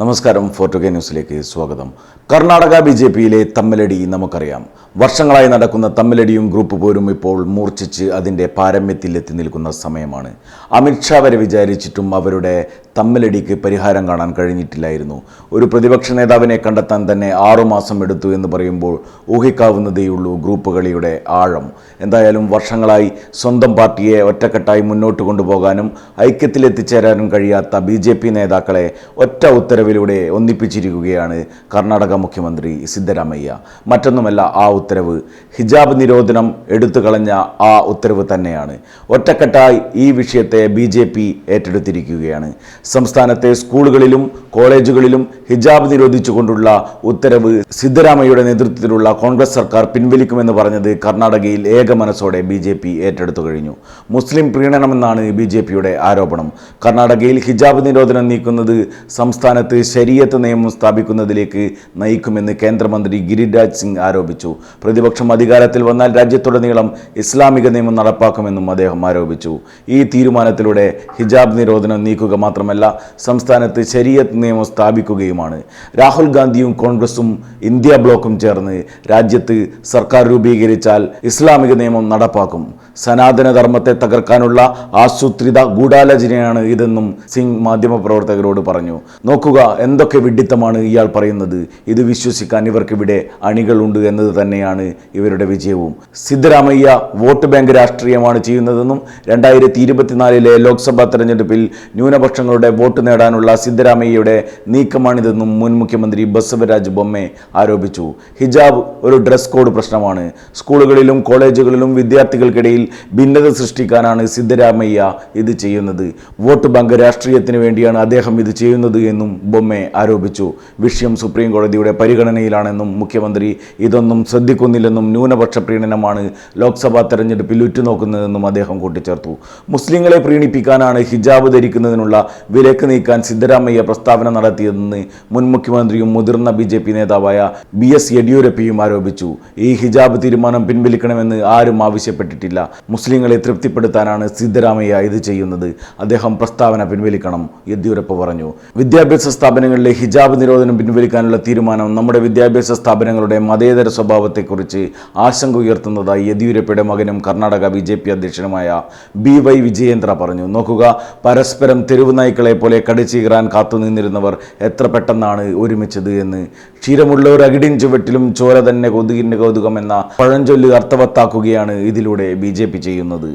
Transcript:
നമസ്കാരം ഫോർട്ടോ കെ ന്യൂസിലേക്ക് സ്വാഗതം. കർണാടക ബി ജെ പിയിലെ തമ്മിലടി നമുക്കറിയാം. വർഷങ്ങളായി നടക്കുന്ന തമ്മിലടിയും ഗ്രൂപ്പ് പോരും ഇപ്പോൾ മൂർച്ഛിച്ച് അതിന്റെ പാരമ്യത്തിലെത്തി നിൽക്കുന്ന സമയമാണ്. അമിത്ഷാ വരെ വിചാരിച്ചിട്ടും അവരുടെ തമ്മിലടിക്ക് പരിഹാരം കാണാൻ കഴിഞ്ഞിട്ടില്ലായിരുന്നു. ഒരു പ്രതിപക്ഷ നേതാവിനെ കണ്ടെത്താൻ തന്നെ ആറുമാസം എടുത്തു എന്ന് പറയുമ്പോൾ ഊഹിക്കാവുന്നതേയുള്ളൂ ഗ്രൂപ്പ് കളിയുടെ ആഴം. എന്തായാലും വർഷങ്ങളായി സ്വന്തം പാർട്ടിയെ ഒറ്റക്കെട്ടായി മുന്നോട്ട് കൊണ്ടുപോകാനും ഐക്യത്തിലെത്തിച്ചേരാനും കഴിയാത്ത ബി ജെ പി നേതാക്കളെ ഒറ്റ ഉത്തരവിലൂടെ ഒന്നിപ്പിച്ചിരിക്കുകയാണ് കർണാടക മുഖ്യമന്ത്രി സിദ്ധരാമയ്യ. മറ്റൊന്നുമല്ല ആ ഉത്തരവ് ഹിജാബ് നിരോധനം എടുത്തു കളഞ്ഞ ആ ഉത്തരവ് തന്നെയാണ്. ഒറ്റക്കെട്ടായി ഈ വിഷയത്തെ ബി ഏറ്റെടുത്തിരിക്കുകയാണ്. സംസ്ഥാനത്തെ സ്കൂളുകളിലും കോളേജുകളിലും ഹിജാബ് നിരോധിച്ചുകൊണ്ടുള്ള ഉത്തരവ് സിദ്ധരാമയ്യയുടെ നേതൃത്വത്തിലുള്ള കോൺഗ്രസ് സർക്കാർ പിൻവലിക്കുമെന്ന് പറഞ്ഞത് കർണാടകയിൽ ഏക മനസ്സോടെ ബി ജെ പി ഏറ്റെടുത്തു കഴിഞ്ഞു. മുസ്ലിം പ്രീണനമെന്നാണ് ബി ജെ പിയുടെ ആരോപണം. കർണാടകയിൽ ഹിജാബ് നിരോധനം നീക്കുന്നത് സംസ്ഥാനത്ത് ശരീഅത്ത് നിയമം സ്ഥാപിക്കുന്നതിലേക്ക് നയിക്കുമെന്ന് കേന്ദ്രമന്ത്രി ഗിരിരാജ് സിംഗ് ആരോപിച്ചു. പ്രതിപക്ഷം അധികാരത്തിൽ വന്നാൽ രാജ്യത്തുടനീളം ഇസ്ലാമിക നിയമം നടപ്പാക്കുമെന്നും അദ്ദേഹം ആരോപിച്ചു. ഈ തീരുമാനത്തിലൂടെ ഹിജാബ് നിരോധനം നീക്കുക മാത്രമല്ല സംസ്ഥാനത്ത് ശരീഅത്ത് നിയമം സ്ഥാപിക്കുകയുമാണ്. രാഹുൽ ഗാന്ധിയും കോൺഗ്രസും ഇന്ത്യ ബ്ലോക്കും ചേർന്ന് രാജ്യത്ത് സർക്കാർ രൂപീകരിച്ചാൽ ഇസ്ലാമിക നിയമം നടപ്പാക്കും. സനാതനധർമ്മത്തെ തകർക്കാനുള്ള ആസൂത്രിത ഗൂഢാലോചനയാണ് ഇതെന്നും സിംഗ് മാധ്യമപ്രവർത്തകരോട് പറഞ്ഞു. നോക്കുക എന്തൊക്കെ വിഡിത്തമാണ് ഇയാൾ പറയുന്നത്. ഇത് വിശ്വസിക്കാൻ ഇവർക്കിവിടെ അണികളുണ്ട് എന്നത് തന്നെയാണ് ഇവരുടെ വിജയവും. സിദ്ധരാമയ്യ വോട്ട് ബാങ്ക് രാഷ്ട്രീയമാണ് ചെയ്യുന്നതെന്നും രണ്ടായിരത്തി ഇരുപത്തിനാലിലെ ലോക്സഭാ തെരഞ്ഞെടുപ്പിൽ ന്യൂനപക്ഷങ്ങളുടെ വോട്ട് നേടാനുള്ള സിദ്ധരാമയ്യയുടെ നീക്കമാണിതെന്നും മുൻ മുഖ്യമന്ത്രി ബസവരാജ് ബൊമ്മെ ആരോപിച്ചു. ഹിജാബ് ഒരു ഡ്രസ് കോഡ് പ്രശ്നമാണ്. സ്കൂളുകളിലും കോളേജുകളിലും വിദ്യാർത്ഥികൾക്കിടയിൽ ഭിന്നത സൃഷ്ടിക്കാനാണ് സിദ്ധരാമയ്യ ഇത് ചെയ്യുന്നത്. വോട്ട് ബാങ്ക് രാഷ്ട്രീയത്തിന് വേണ്ടിയാണ് അദ്ദേഹം ഇത് ചെയ്യുന്നത് എന്നും ബൊമ്മെ ആരോപിച്ചു. വിഷയം സുപ്രീം കോടതിയുടെ പരിഗണനയിലാണെന്നും മുഖ്യമന്ത്രി ഇതൊന്നും ശ്രദ്ധിക്കുന്നില്ലെന്നും ന്യൂനപക്ഷ പ്രീണനമാണ് ലോക്സഭാ തെരഞ്ഞെടുപ്പിൽ ഉറ്റുനോക്കുന്നതെന്നും അദ്ദേഹം കൂട്ടിച്ചേർത്തു. മുസ്ലിങ്ങളെ പ്രീണിപ്പിക്കാനാണ് ഹിജാബ് ധരിക്കുന്നതിനുള്ള വിലക്ക് നീക്കാൻ സിദ്ധരാമയ്യ പ്രസ്താവന നടത്തിയതെന്ന് മുൻ മുഖ്യമന്ത്രിയും മുതിർന്ന ബി നേതാവായ ബി എസ് യെഡിയൂരപ്പയും ആരോപിച്ചു. ഈ ഹിജാബ് തീരുമാനം പിൻവലിക്കണമെന്ന് ആരും ആവശ്യപ്പെട്ടിട്ടില്ല. മുസ്ലിങ്ങളെ തൃപ്തിപ്പെടുത്താനാണ് സിദ്ധരാമയ്യ ഇത് ചെയ്യുന്നത്. അദ്ദേഹം പ്രസ്താവന പിൻവലിക്കണം യെദ്യൂരപ്പ പറഞ്ഞു. വിദ്യാഭ്യാസ സ്ഥാപനങ്ങളിലെ ഹിജാബ് നിരോധനം പിൻവലിക്കാനുള്ള തീരുമാനം നമ്മുടെ വിദ്യാഭ്യാസ സ്ഥാപനങ്ങളുടെ മതേതര സ്വഭാവത്തെക്കുറിച്ച് ആശങ്ക ഉയർത്തുന്നതായി യെദ്യൂരപ്പയുടെ മകനും കർണാടക ബി അധ്യക്ഷനുമായ ബി വൈ വിജയേന്ദ്ര പറഞ്ഞു. നോക്കുക പരസ്പരം തെരുവ് നായ്ക്കളെ പോലെ കടിച്ചീറാൻ കാത്തുനിന്നിരുന്നവർ എത്ര പെട്ടെന്നാണ് ഒരുമിച്ചത് എന്ന്? ക്ഷീരമുള്ളവർ അകിടിൻ ചുവട്ടിലും ചോര തന്നെ കൊതുകിന്റെ കൗതുകം എന്ന പഴഞ്ചൊല്ല് അർത്ഥവത്താക്കുകയാണ് ഇതിലൂടെ ബി ചെയ്യുന്നത്.